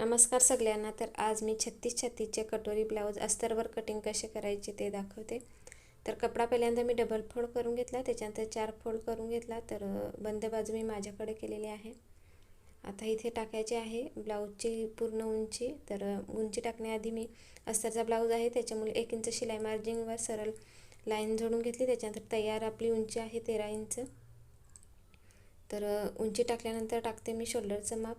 नमस्कार सगळ्यांना तर आज मी छत्तीस छत्तीसचे कटोरी ब्लाऊज अस्तरवर कटिंग कसे करायचे ते दाखवते. तर कपडा पहिल्यांदा मी डबल फोल्ड करून घेतला त्याच्यानंतर चार फोल्ड करून घेतला तर बंद बाजू मी माझ्याकडे केलेली आहे. आता इथे टाकायचे आहे ब्लाऊजची पूर्ण उंची तर उंची टाकण्याआधी मी अस्तरचा ब्लाऊज आहे त्याच्यामुळे एक इंच शिलाई मार्जिंगवर सरळ लाईन जोडून घेतली त्याच्यानंतर तयार आपली उंची आहे तेरा इंच. तर उंची टाकल्यानंतर टाकते मी शोल्डरचं माप.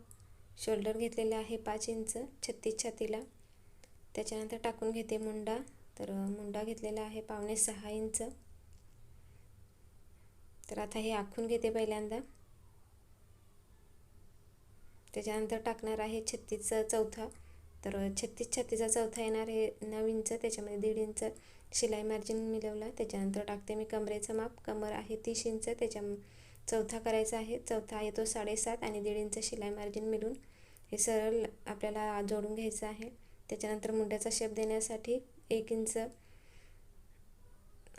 शोल्डर घेतलेले आहे पाच इंच छत्तीस छातीला. त्याच्यानंतर टाकून घेते मुंडा. तर मुंडा घेतलेला आहे पावणे सहा इंच. तर आता हे आखून घेते पहिल्यांदा. त्याच्यानंतर टाकणार आहे छत्तीसचा चौथा. तर छत्तीस छत्तीसचा चौथा येणार हे नऊ इंच. त्याच्यामध्ये दीड इंच शिलाई मार्जिन मिळवला. त्याच्यानंतर टाकते मी कमरेचं माप. कमर आहे तीस इंच. त्याच्या चौथा करायचा आहे. चौथा येतो साडेसात आणि दीड इंच शिलाई मार्जिन मिळून हे सरळ आपल्याला जोडून घ्यायचं आहे. त्याच्यानंतर मुंड्याचा शेप देण्यासाठी एक इंच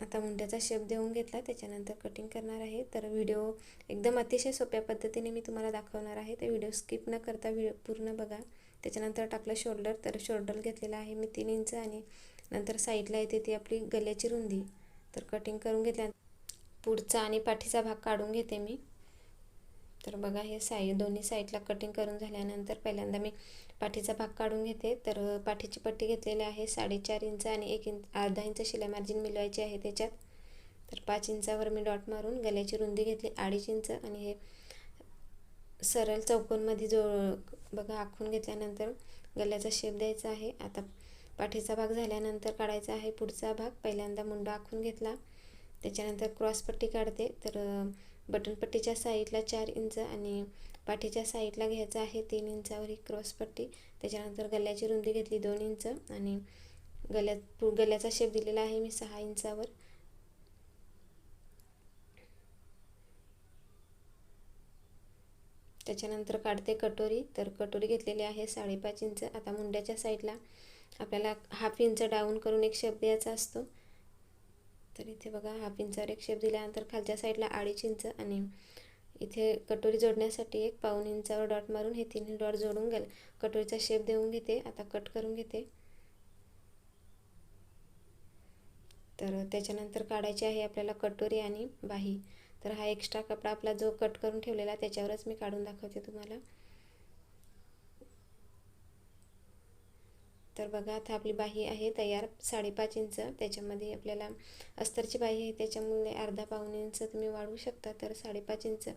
आता मुंड्याचा शेप देऊन घेतला. त्याच्यानंतर कटिंग करणार आहे. तर व्हिडिओ एकदम अतिशय सोप्या पद्धतीने मी तुम्हाला दाखवणार आहे. ते व्हिडिओ स्किप न करता व्हिडिओ पूर्ण बघा. त्याच्यानंतर टाकलं शोल्डर तर शोल्डर घेतलेला आहे मी तीन इंच आणि नंतर साईडला येते ती आपली गल्याची रुंदी. तर कटिंग करून घेतल्या पुढचा आणि पाठीचा भाग काढून घेते मी. तर बघा हे साई दोन्ही साईडला कटिंग करून झाल्यानंतर पहिल्यांदा मी पाठीचा भाग काढून घेते. तर पाठीची पट्टी घेतलेली आहे साडेचार इंच आणि एक इंच अर्धा इंच शिलाई मार्जिन मिळवायची आहे त्याच्यात. तर पाच इंचावर मी डॉट मारून गल्याची रुंदी घेतली अडीच इंच आणि हे सरळ चौकोनमध्ये जो बघा आखून घेतल्यानंतर गल्याचा शेप द्यायचा आहे. आता पाठीचा भाग झाल्यानंतर काढायचा आहे पुढचा भाग. पहिल्यांदा मुंडा आखून घेतला. त्याच्यानंतर क्रॉसपट्टी काढते. तर बटनपट्टीच्या साईडला चार इंच आणि पाठीच्या साईडला घ्यायचं आहे तीन इंचावर ही क्रॉसपट्टी त्याच्यानंतर गल्याची रुंदी घेतली दोन इंच आणि गल्यात गल्याचा शेप दिलेला आहे मी सहा इंचावर. त्याच्यानंतर काढते कटोरी. तर कटोरी घेतलेली आहे साडेपाच इंच. आता मुंड्याच्या साईडला आपल्याला हाफ इंच डाऊन करून एक शेप द्यायचा असतो. तर इथे बघा हाफ इंचावर एक शेप दिल्यानंतर खालच्या साईडला अडीच इंच आणि इथे कटोरी जोडण्यासाठी एक पाऊन इंचावर डॉट मारून हे तिन्ही डॉट जोडून गेल कटोरीचा शेप देऊन घेते. आता कट करून घेते. तर त्याच्यानंतर काढायची आहे आपल्याला कटोरी आणि बाही. तर हा एक्स्ट्रा कपडा आपला जो कट करून ठेवलेला त्याच्यावरच मी काढून दाखवते तुम्हाला. तर बघा आता आपली बाही आहे तयार साडेपाच इंच. त्याच्यामध्ये आपल्याला अस्तरची बाही आहे त्याच्यामुळे अर्धा पाऊन इंच तुम्ही वाढवू शकता. तर साडेपाच इंच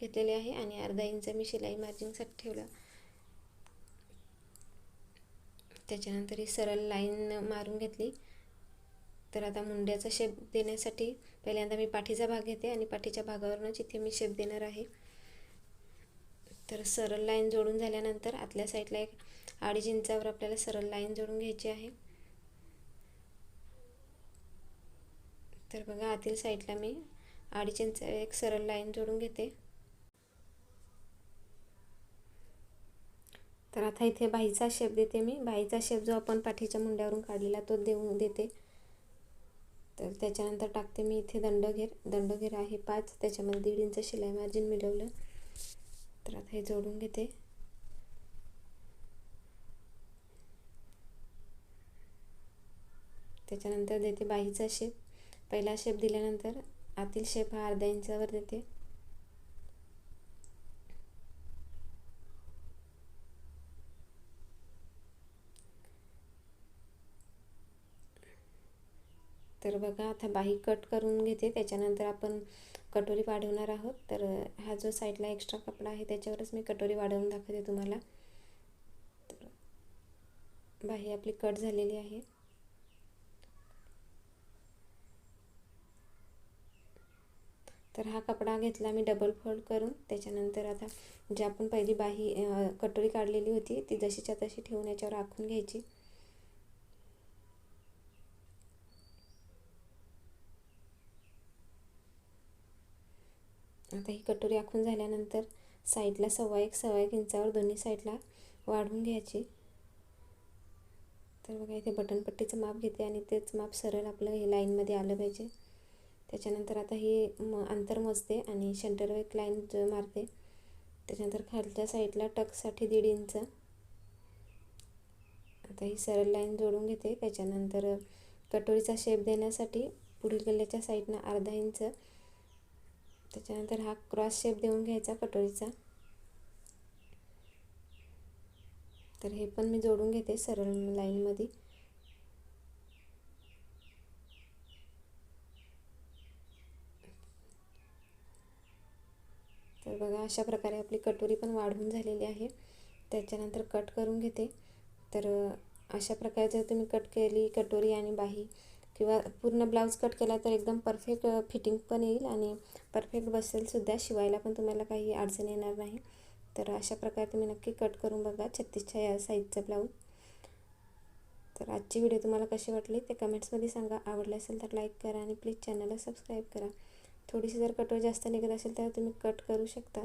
घेतलेले आहे आणि अर्धा इंच मी शिलाई मार्जिंगसाठी ठेवलं. त्याच्यानंतर ही सरळ लाईन मारून घेतली. तर आता मुंड्याचा शेप देण्यासाठी पहिल्यांदा मी पाठीचा भाग घेते आणि पाठीच्या भागावरूनच इथे मी शेप देणार आहे. तर सरळ लाईन जोडून झाल्यानंतर आतल्या साईडला एक अडीच इंचावर आपल्याला सरळ लाईन जोडून घ्यायची आहे. तर बघा आतील साईडला मी अडीच इंच एक सरळ लाईन जोडून घेते. तर आता इथे बाईचा शेप देते मी. बाईचा शेप जो आपण पाठीच्या मुंड्यावरून काढलेला तो देऊन देते. तर त्याच्यानंतर टाकते मी इथे दंडघेर. दंडघेर आहे पाच. त्याच्यामध्ये दीड इंच शिलाई मार्जिन मिळवलं. तर आता हे जोडून घेते. त्याच्यानंतर देते बाईचा शेप पहिला शेप दिल्यानंतर आतील शेप हा अर्ध्या इंचावर देते. तर बघा आता बाही कट करून घेते. त्याच्यानंतर आपण कटोरी वाढवणार आहोत. तर हा जो साईडला एक्स्ट्रा कपडा आहे त्याच्यावरच मी कटोरी वाढवून दाखवते तुम्हाला. तर बाही आपली कट झालेली आहे. तर हा कपडा घेतला मी डबल फोल्ड करून. त्याच्यानंतर आता जी आपण पहिली बाही कटोरी काढलेली होती ती जशीच्या तशी ठेवून याच्यावर आखून घ्यायची. आता ही कटोरी आखून झाल्यानंतर साईडला सव्वा एक सव्वा एक इंचावर दोन्ही साईडला वाढवून घ्यायची. तर बघा इथे बटनपट्टीचं माप घेते आणि तेच माप सरळ आपलं हे लाईनमध्ये आलं पाहिजे. त्याच्यानंतर आता ही म अंतर मोजते आणि शंटर एक लाईन मारते त्याच्यानंतर खालच्या साईडला टकसाठी दीड इंच. आता ही सरळ लाईन जोडून घेते. त्याच्यानंतर कटोरीचा शेप देण्यासाठी पुढील गल्ल्याच्या साईडनं अर्धा इंच त्याच्यानंतर हा क्रॉस शेप देऊन घ्यायचा कटोरीचा. तर हे पण मी जोडून घेते सरळ लाईनमध्ये तर बघा अशा प्रकारे आपली कटोरी पण वाढवून झालेली आहे. त्याच्यानंतर कट करून घेते. तर अशा प्रकारे जर तुम्ही कट केली कटोरी आणि बाही किंवा पूर्ण ब्लाऊज कट केला तर एकदम परफेक्ट फिटिंग पण येईल आणि परफेक्ट बसेलसुद्धा शिवायला पण तुम्हाला काही अडचण येणार नाही. तर अशा प्रकारे तुम्ही नक्की कट करून बघा छत्तीसच्या या साईजचा ब्लाऊज तर आजची व्हिडिओ तुम्हाला कशी वाटली ते कमेंट्समध्ये सांगा. आवडले असेल तर लाईक करा आणि प्लीज चॅनलला सबस्क्राईब करा. थोडीशी जर कटोरी जास्त निघत असेल तर तुम्ही कट करू शकता.